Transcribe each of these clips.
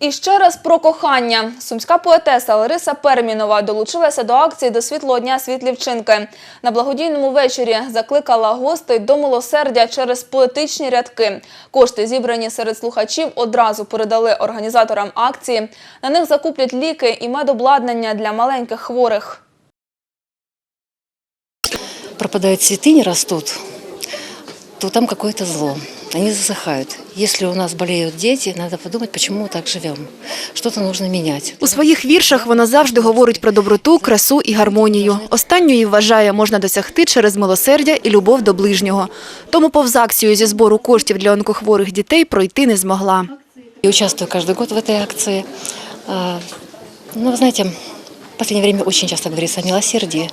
І ще раз про кохання. Сумська поетеса Лариса Пермінова долучилася до акції до світлого дня світлі вчинки. На благодійному вечорі закликала гостей до милосердя через поетичні рядки. Кошти, зібрані серед слухачів, одразу передали організаторам акції. На них закуплять ліки і медобладнання для маленьких хворих. пропадают цветы, не растут, то там какое-то зло Они засыхают. Если у нас болеют дети, надо подумать, почему мы так живем. Что-то нужно менять. У своїх віршах вона завжди говорить про доброту, красу і гармонію. Останньої вважає, можна досягти через милосердя і любов до ближнього. Тому повз акцію зі збору коштів для онкохворих дітей пройти не змогла. Я участвую каждый год в этой акции. А, Ну, вы знаете, в последнее время очень часто говорится о милосердии.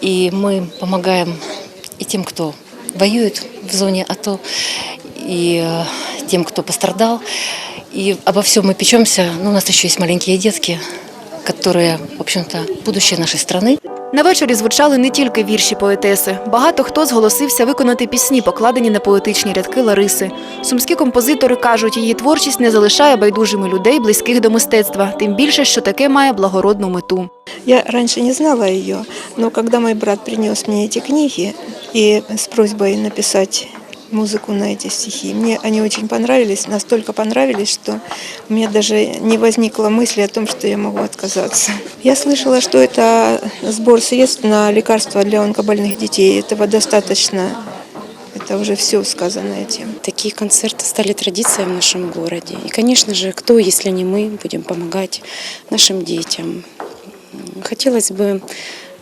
И мы помогаем и тем, кто воюет в зоне АТО, и э, тем, кто пострадал. И обо всем мы печемся. Но у нас еще есть маленькие детки, которые, в общем-то, будущее нашей страны. На вечорі звучали не тільки вірші поетеси. Багато хто зголосився виконати пісні, покладені на поетичні рядки Лариси. Сумські композитори кажуть, її творчість не залишає байдужими людей, близьких до мистецтва, тим більше, що таке має благородну мету. Я раньше не знала ее, но когда мой брат принес мне эти книги и с просьбой написать музыку на эти стихи, мне они очень понравились, настолько понравились, что у меня даже не возникло мысли о том, что я могу отказаться. Я слышала, что это сбор средств на лекарства для онкобольных детей. Этого достаточно. Это уже все сказано этим. Такие концерты стали традицией в нашем городе. И, конечно же, кто, если не мы, будем помогать нашим детям. Хотелось бы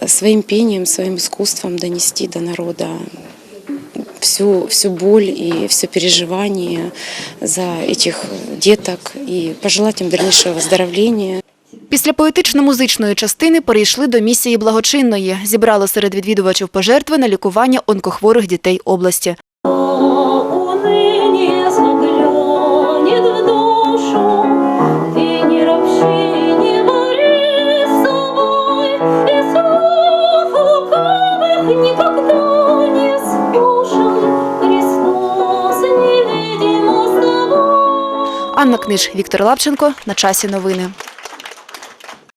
своим пением, своим искусством донести до народа всю, всю боль и все переживание за этих деток и пожелать им дальнейшего выздоровления. Після поетично-музичної частини перейшли до місії благочинної. Зібрали серед відвідувачів пожертви на лікування онкохворих дітей області. Анна Книж, Віктор Лапченко. На часі новини.